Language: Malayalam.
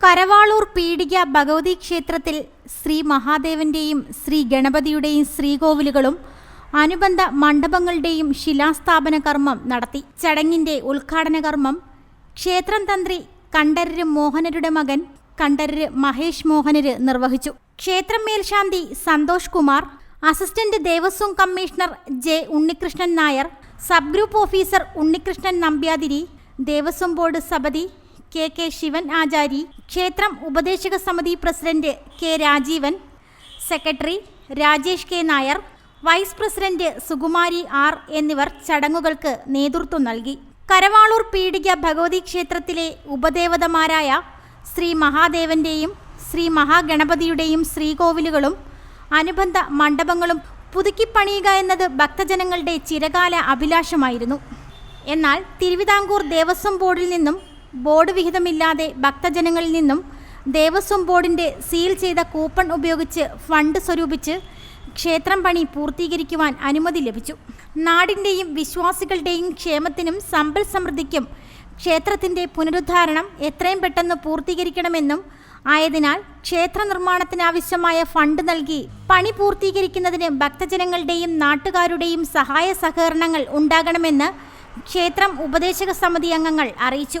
കരവാളൂർ പീടിക ഭഗവതി ക്ഷേത്രത്തിൽ ശ്രീ മഹാദേവന്റെയും ശ്രീ ഗണപതിയുടെയും ശ്രീകോവിലുകളും അനുബന്ധ മണ്ഡപങ്ങളുടെയും ശിലാസ്ഥാപന കർമ്മം നടത്തി. ചടങ്ങിന്റെ ഉദ്ഘാടന കർമ്മം ക്ഷേത്രം തന്ത്രി കണ്ഠരര് മോഹനരുടെ മകൻ കണ്ഠരര് മഹേഷ് മോഹനര് നിർവഹിച്ചു. ക്ഷേത്രം മേൽശാന്തി Santhosh Kumar assistant Devaswom commissioner J Unnikrishnan Nair sub group officer Unnikrishnan Nambiathiri Devaswom board സമിതി കെ കെ ശിവൻ ആചാരി ക്ഷേത്രം ഉപദേശക സമിതി president K Rajeevan secretary Rajesh K Nair vice president Sukumari R എന്നിവർ ചടങ്ങുകൾക്ക് നേതൃത്വം നൽകി. കരവാളൂർ പീഡിക ഭഗവതി ക്ഷേത്രത്തിലെ ഉപദേവതമാരായ ശ്രീ മഹാദേവന്റെയും ശ്രീ മഹാഗണപതിയുടെയും ശ്രീകോവിലുകളും അനുബന്ധ മണ്ഡപങ്ങളും പുതുക്കിപ്പണിയുക എന്നത് ഭക്തജനങ്ങളുടെ ചിരകാല അഭിലാഷമായിരുന്നു. എന്നാൽ തിരുവിതാംകൂർ ദേവസ്വം ബോർഡിൽ നിന്നും ബോർഡ് വിഹിതമില്ലാതെ ഭക്തജനങ്ങളിൽ നിന്നും ദേവസ്വം ബോർഡിന്റെ സീൽ ചെയ്ത കൂപ്പൺ ഉപയോഗിച്ച് ഫണ്ട് സ്വരൂപിച്ച് ക്ഷേത്രം പണി പൂർത്തീകരിക്കുവാൻ അനുമതി ലഭിച്ചു. നാടിന്റെയും വിശ്വാസികളുടെയും ക്ഷേമത്തിനും സമ്പൽ സമൃദ്ധിക്കും ക്ഷേത്രത്തിന്റെ പുനരുദ്ധാരണം എത്രയും പെട്ടെന്ന് പൂർത്തീകരിക്കണമെന്നും ആയതിനാൽ ക്ഷേത്ര നിർമ്മാണത്തിനാവശ്യമായ ഫണ്ട് നൽകി പണി പൂർത്തീകരിക്കുന്നതിന് ഭക്തജനങ്ങളുടെയും നാട്ടുകാരുടെയും സഹായ സഹകരണങ്ങൾ ഉണ്ടാകണമെന്ന് ക്ഷേത്രം ഉപദേശക സമിതി അംഗങ്ങൾ അറിയിച്ചു.